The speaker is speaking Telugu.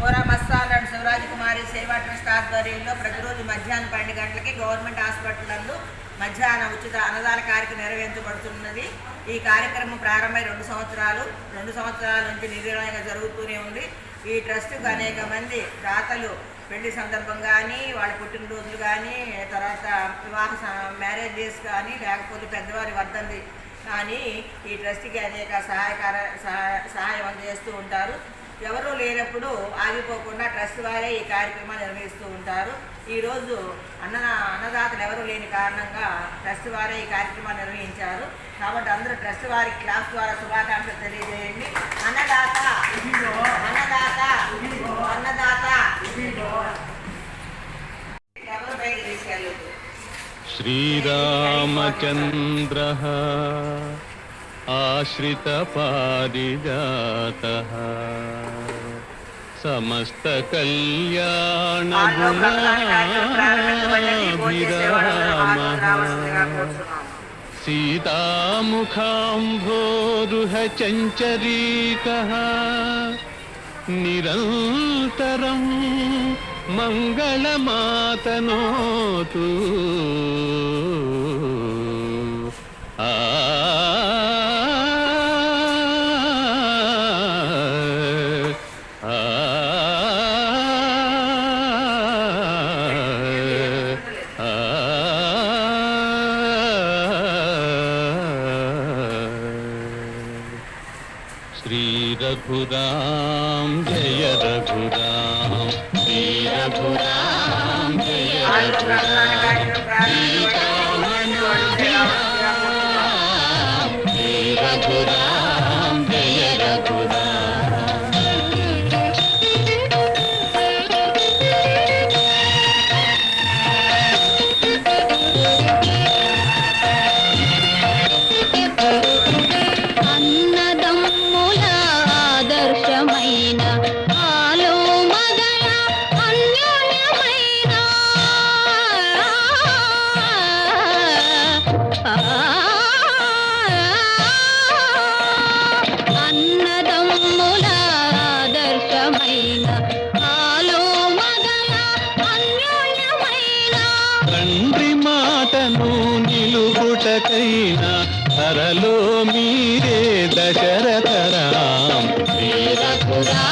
ఓరా మస్తాన్ అండ్ శివరాజ్ కుమారి సేవా ట్రస్ట్ ఆధ్వర్యంలో ప్రతిరోజు మధ్యాహ్నం పన్నెండు గంటలకి గవర్నమెంట్ హాస్పిటల్ నందు మధ్యాహ్న ఉచిత అన్నదాన కార్యక్రమం నెరవేర్చబడుతున్నది ఈ కార్యక్రమం ప్రారంభమై రెండు సంవత్సరాలు రెండు సంవత్సరాల నుంచి నిర్వహణగా జరుగుతూనే ఉంది. ఈ ట్రస్ట్కు అనేక మంది దాతలు పెళ్ళి సందర్భం కానీ వాళ్ళ పుట్టినరోజులు కానీ తర్వాత వివాహ స- మ్యారేజెస్ కానీ లేకపోతే పెద్దవారి వర్ధంతి కానీ ఈ ట్రస్ట్కి అనేక సహాయకార సహాయ- సహాయం అందజేస్తూ ఉంటారు. ఎవరూ లేనప్పుడు ఆగిపోకుండా ట్రస్ట్ వారే ఈ కార్యక్రమాలు నిర్వహిస్తూ ఉంటారు. ఈరోజు అన్న అన్నదాతలు ఎవరూ లేని కారణంగా ట్రస్ట్ వారే ఈ కార్యక్రమాలు నిర్వహించారు. కాబట్టి అందరూ ట్రస్ట్ వారి క్లాస్ ద్వారా శుభాకాంక్షలు తెలియజేయండి. అన్నదాత అన్నదాత అన్నదాత. శ్రీరామచంద్ర. आश्रितपारिजातः समस्तकल्याणगुणाभिरामः सीतामुखाम्भोरुहचञ्चरीकः निरन्तरं मङ्गलमातनोतु శ్రీ రఘురాం జయ రఘురాం శ్రీ రఘురాం జయ రఘురాం తండ్రి మాటను నిలుపుటకైనా ధరలో మీరే దశరథరాం. రఘురా